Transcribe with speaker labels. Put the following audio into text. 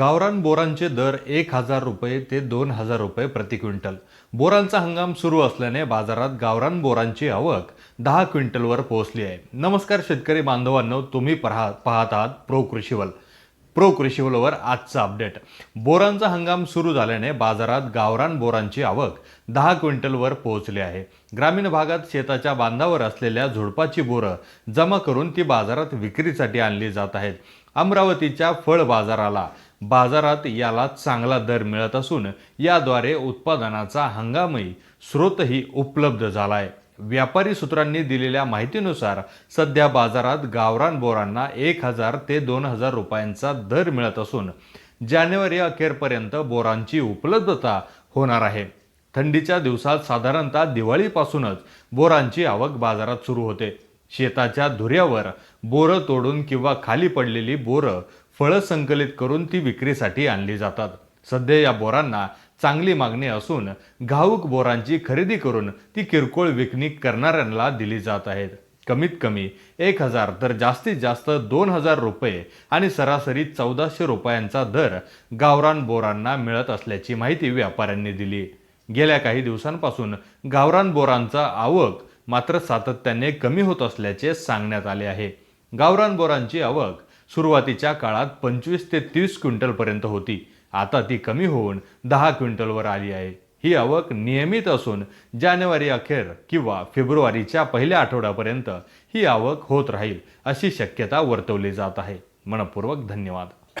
Speaker 1: गावरान बोरांचे दर एक हजार रुपये ते दोन हजार रुपये प्रति क्विंटल. बोरांचा हंगाम सुरू असल्याने बाजारात गावरान बोरांची आवक दहा क्विंटलवर पोहोचली आहे. नमस्कार शेतकरी बांधवांनो तुम्ही पहा पाहत आहात प्रो कृषीवल. प्रो कृषीवलवर आजचा अपडेट. बोरांचा हंगाम सुरू झाल्याने बाजारात गावरान बोरांची आवक दहा क्विंटलवर पोहोचली आहे. ग्रामीण भागात शेताच्या बांधावर असलेल्या झुडपाची बोरं जमा करून ती बाजारात विक्रीसाठी आणली जात आहेत. अमरावतीच्या फळ बाजाराला बाजारात याला चांगला दर मिळत असून याद्वारे उत्पादनाचा हंगामी स्रोतही उपलब्ध झाला आहे व्यापारी सूत्रांनी दिलेल्या माहितीनुसार सध्या बाजारात गावरान बोरांना एक हजार ते दोन हजार रुपयांचा दर मिळत असून जानेवारी अखेरपर्यंत बोरांची उपलब्धता होणार आहे. थंडीच्या दिवसात साधारणतः दिवाळीपासूनच बोरांची आवक बाजारात सुरू होते. शेताच्या धुऱ्यावर बोरं तोडून किंवा खाली पडलेली बोरं फळं संकलित करून ती विक्रीसाठी आणली जातात. सध्या या बोरांना चांगली मागणी असून घाऊक बोरांची खरेदी करून ती किरकोळ विकणी करणाऱ्यांना दिली जात आहेत. कमीत कमी एक हजार तर जास्तीत जास्त दोन हजार रुपये आणि सरासरी चौदाशे रुपयांचा दर गावरान बोरांना मिळत असल्याची माहिती व्यापाऱ्यांनी दिली. गेल्या काही दिवसांपासून गावरान बोरांचा आवक मात्र सातत्याने कमी होत असल्याचे सांगण्यात आले आहे. गावरान बोरांची आवक सुरुवातीच्या काळात पंचवीस ते तीस क्विंटलपर्यंत होती. आता ती कमी होऊन दहा क्विंटलवर आली आहे. ही आवक नियमित असून जानेवारी अखेर किंवा फेब्रुवारीच्या पहिल्या आठवड्यापर्यंत ही आवक होत राहील अशी शक्यता वर्तवली जात आहे. मनपूर्वक धन्यवाद.